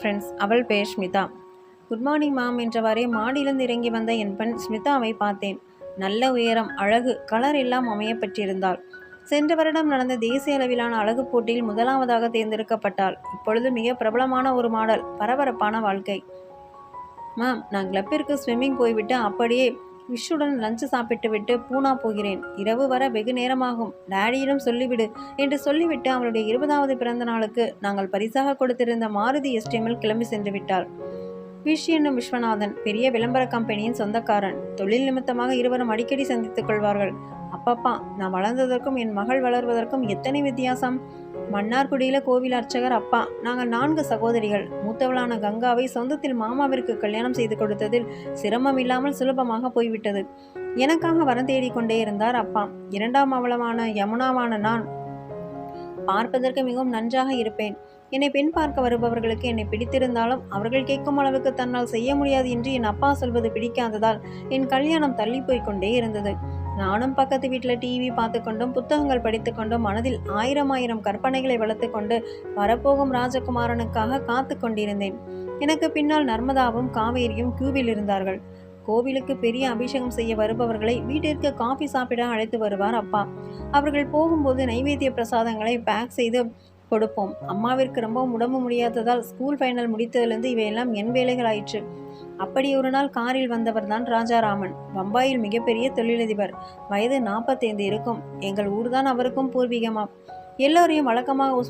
Friends அவள் பேர் Smitha. Good morning ma'am என்றவாறே மாடியிலிருந்து இறங்கி வந்த என் பெண் ஸ்மிதாவை பார்த்தேன். நல்ல உயரம் அழகு கலர் எல்லாம் அமையப்பட்டிருந்தாள் சென்ற வருடம் நடந்த தேசிய அளவிலான அழகு போட்டியில் முதலாவதாக தேர்ந்தெடுக்கப்பட்டாள். இப்பொழுது மிக பிரபலமான ஒரு மாடல் பரபரப்பான வாழ்க்கை. மேம் நான் கிளப்பிற்கு ஸ்விம்மிங் போய்விட்டு அப்படியே விஷுடன் லஞ்சு சாப்பிட்டுவிட்டு பூனா போகிறேன். இரவு வர வெகு நேரமாகும். டேடியிடம் சொல்லிவிடு என்று சொல்லிவிட்டு அவளுடைய இருபதாவது பிறந்த நாளுக்கு நாங்கள் பரிசாக கொடுத்திருந்த மாருதி எஸ்டிஎம்மில் கிளம்பி சென்று விட்டாள். விஷ் என்னும் விஸ்வநாதன் பெரிய விளம்பர கம்பெனியின் சொந்தக்காரன் தொழில் நிமித்தமாக இருவரும் அடிக்கடி சந்தித்துக் கொள்வார்கள். அப்பப்பா நான் வளர்ந்ததற்கும் என் மகள் வளர்வதற்கும் எத்தனை வித்தியாசம்? மன்னார்குடியில் கோவில் அர்ச்சகர் அப்பா. நாங்கள் நான்கு சகோதரிகள். மூத்தவளான கங்காவை சொந்தத்தில் மாமாவிற்கு கல்யாணம் செய்து கொடுத்ததில் சிரமம் இல்லாமல் சுலபமாக போய்விட்டது. எனக்காக வரம் தேடிக்கொண்டே இருந்தார் அப்பா. இரண்டாம் அவளமான யமுனாவான நான். பார்ப்பதற்கு மிகவும் நன்றாக இருப்பேன். என்னை பெண் பார்க்க வருபவர்களுக்கு என்னை பிடித்திருந்தாலும் அவர்கள் கேட்கும் அளவுக்கு தன்னால் செய்ய முடியாது என்று என் அப்பா சொல்வது பிடிக்காததால் என் கல்யாணம் தள்ளி போய்க்கொண்டே இருந்தது. நானும் பக்கத்து வீட்டில் டிவி பார்த்து கொண்டும் புத்தகங்கள் படித்து கொண்டும் மனதில் ஆயிரம் ஆயிரம் கற்பனைகளை வளர்த்து கொண்டு வரப்போகும் ராஜகுமாரனுக்காக காத்து கொண்டிருந்தேன். எனக்கு பின்னால் நர்மதாவும் காவேரியும் கியூவில் இருந்தார்கள். கோவிலுக்கு பெரிய அபிஷேகம் செய்ய வருபவர்களை வீட்டிற்கு காஃபி சாப்பிட அழைத்து வருவார் அப்பா. அவர்கள் போகும்போது நைவேத்திய பிரசாதங்களை பேக் செய்து கொடுப்போம். அம்மாவிற்கு ரொம்பவும் உடம்பு முடியாததால் ஸ்கூல் ஃபைனல் முடித்ததிலிருந்து இவையெல்லாம் என் வேலைகள் ஆயிற்று அப்படி ஒரு நாள் காரில் வந்தவர் தான் ராஜாராமன். பம்பாயில் மிகப்பெரிய தொழிலதிபர். வயது நாற்பத்தைந்து இருக்கும். எங்கள் ஊர்தான் அவருக்கும் பூர்வீகமாம் எல்லோரையும் வழக்கமாக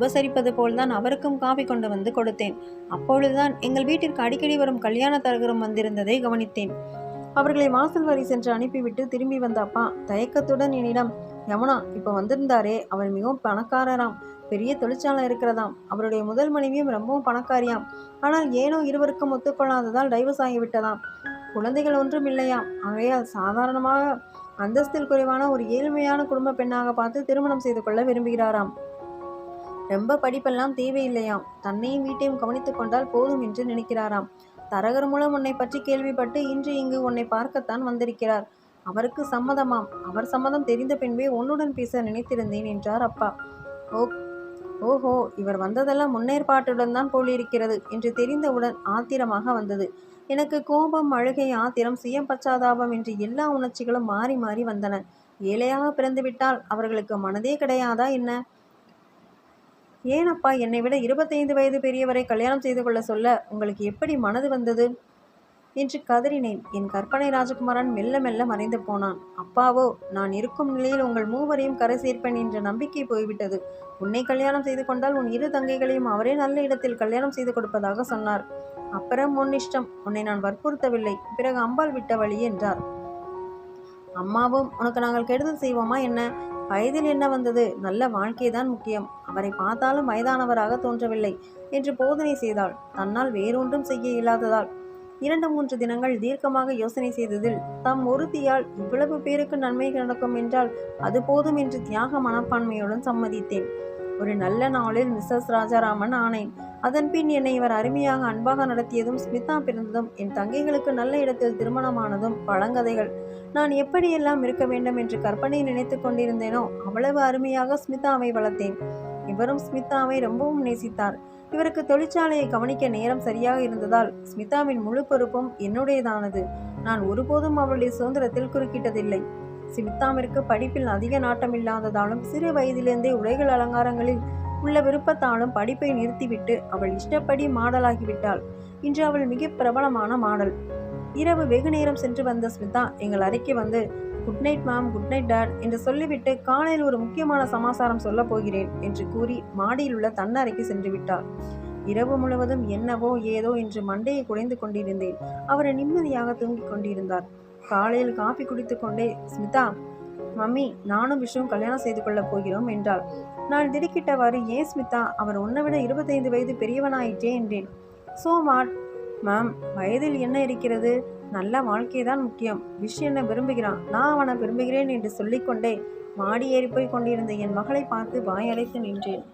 உபசரிப்பது போல்தான் அவருக்கும் காஃபி கொண்டு வந்து கொடுத்தேன். அப்பொழுதுதான் எங்கள் வீட்டிற்கு அடிக்கடி வரும் கல்யாண தரகரும் வந்திருந்ததை கவனித்தேன். அவர்களை வாசல் வரி சென்று அனுப்பிவிட்டு திரும்பி வந்த அப்பா தயக்கத்துடன் என்னிடம் யமுனா இப்போ வந்திருந்தாரே அவர் மிகவும் பணக்காரராம். பெரிய தொழிற்சாலை இருக்கிறதாம். அவருடைய முதல் மனைவியும் ரொம்பவும் பணக்காரியாம். ஆனால் ஏனோ இருவருக்கும் ஒத்துக்கொள்ளாததால் டைவர்ஸ் ஆகிவிட்டதாம். குழந்தைகள் ஒன்றும் இல்லையாம். ஆகையால் சாதாரணமாக அந்தஸ்தில் குறைவான ஒரு ஏழ்மையான குடும்ப பெண்ணாக பார்த்து திருமணம் செய்து கொள்ள விரும்புகிறாராம். ரொம்ப படிப்பெல்லாம் தேவையில்லையாம். தன்னையும் வீட்டையும் கவனித்துக் கொண்டால் போதும் என்று நினைக்கிறாராம். தரகர் மூலம் உன்னை பற்றி கேள்விப்பட்டு இன்று இங்கு உன்னை பார்க்கத்தான் வந்திருக்கிறார். அவருக்கு சம்மதமாம். அவர் சம்மதம் தெரிந்த பின்பே உன்னுடன் பேச நினைத்திருந்தேன் என்றார் அப்பா. ஓ ஓஹோ இவர் வந்ததெல்லாம் முன்னேற்பாட்டுடன் தான் போலிருக்கிறது என்று தெரிந்தவுடன் ஆத்திரமாக வந்தது. எனக்கு கோபம் அழுகை ஆத்திரம் சுயம் பச்சாதாபம் என்று எல்லா உணர்ச்சிகளும் மாறி மாறி வந்தன. ஏழையாக பிறந்துவிட்டால் அவர்களுக்கு மனதே கிடையாதா என்ன? ஏனப்பா என்னை விட இருபத்தைந்து வயது பெரியவரை கல்யாணம் செய்து கொள்ள சொல்ல உங்களுக்கு எப்படி மனது வந்தது? என்று கதறினேன். என் கற்பனை ராஜகுமாரன் மெல்ல மெல்ல மறைந்து போனான். அப்பாவோ நான் இருக்கும் நிலையில் உங்கள் மூவரையும் கரை சேர்ப்பேன் என்ற நம்பிக்கை போய்விட்டது. உன்னை கல்யாணம் செய்து கொண்டால் உன் இரு தங்கைகளையும் அவரே நல்ல இடத்தில் கல்யாணம் செய்து கொடுப்பதாக சொன்னார். அப்புறம் உன் இஷ்டம். உன்னை நான் வற்புறுத்தவில்லை. பிறகு அம்பாள் விட்ட வழி என்றார். அம்மாவும் உனக்கு நாங்கள் கெடுதல் செய்வோமா என்ன? வயதில் என்ன வந்தது? நல்ல வாழ்க்கைதான் முக்கியம். அவரை பார்த்தாலும் வயதானவராக தோன்றவில்லை என்று போதனை செய்தாள். தன்னால் வேறொன்றும் செய்ய இயலாததால். இரண்டு மூன்று தினங்கள் தீர்க்கமாக யோசனை செய்ததில் தம் ஒருத்தியால் இவ்வளவு பேருக்கு நன்மை நடக்கும் என்றால் அது போதும் என்று தியாக மனப்பான்மையுடன் சம்மதித்தேன். ஒரு நல்ல நாளில் மிஸ்ஸஸ் ராஜாராமன் ஆனேன். அதன்பின் என்னை இவர் அருமையாக அன்பாக நடத்தியதும் ஸ்மிதா பிறந்ததும் என் தங்கைகளுக்கு நல்ல இடத்தில் திருமணமானதும் பழங்கதைகள். நான் எப்படியெல்லாம் இருக்க வேண்டும் என்று கற்பனை நினைத்து கொண்டிருந்தேனோ அவ்வளவு அருமையாக ஸ்மிதாவை வளர்த்தேன். இவரும் ஸ்மிதாவை ரொம்பவும் நேசித்தார். இவருக்கு தொழிற்சாலையை கவனிக்க நேரம் சரியாக இருந்ததால் ஸ்மிதாவின் முழு பொறுப்பும் என்னுடையதானது. நான் ஒருபோதும் அவளுடைய சுதந்திரத்தில் குறுக்கிட்டதில்லை. ஸ்மிதாவிற்கு படிப்பில் அதிக நாட்டம் இல்லாததாலும் சிறு வயதிலிருந்தே உடைகள் அலங்காரங்களில் உள்ள விருப்பத்தாலும் படிப்பை நிறுத்திவிட்டு அவள் இஷ்டப்படி மாடலாகிவிட்டாள். இன்று அவள் மிக பிரபலமான மாடல். இரவு வெகு நேரம் சென்று வந்த ஸ்மிதா எங்கள் அறைக்கு வந்து good night ma'am good night dad என்று சொல்லிவிட்டு காலையில் ஒரு முக்கியமான சமாசாரம் சொல்லப் போகிறேன் என்று கூறி மாடியில் உள்ள தன்னறைக்கு சென்று விட்டார் இரவு முழுவதும் என்னவோ ஏதோ என்று மண்டையை குடைந்து கொண்டிருந்தேன். அவரை நிம்மதியாக தூங்கிக் கொண்டிருந்தார். காலையில் காபி குடித்துக்கொண்டே ஸ்மிதா மம்மி நானும் விஷுவும் கல்யாணம் செய்து கொள்ளப் போகிறோம் என்றாள். நான் திடுக்கிட்டவாறு ஏன் ஸ்மிதா அவர் உன்னை விட இருபத்தைந்து வயது பெரியவனாயிற்றே என்றேன். சோ வாட் மேம் வயதில் என்ன இருக்கிறது? நல்ல வாழ்க்கை தான் முக்கியம். விஷ் என்ன விரும்புகிறான்? நான் அவனை விரும்புகிறேன் என்று சொல்லிக்கொண்டே மாடி ஏறி போய் கொண்டிருந்த என் மகளை பார்த்து வாயடைத்து நின்றேன்.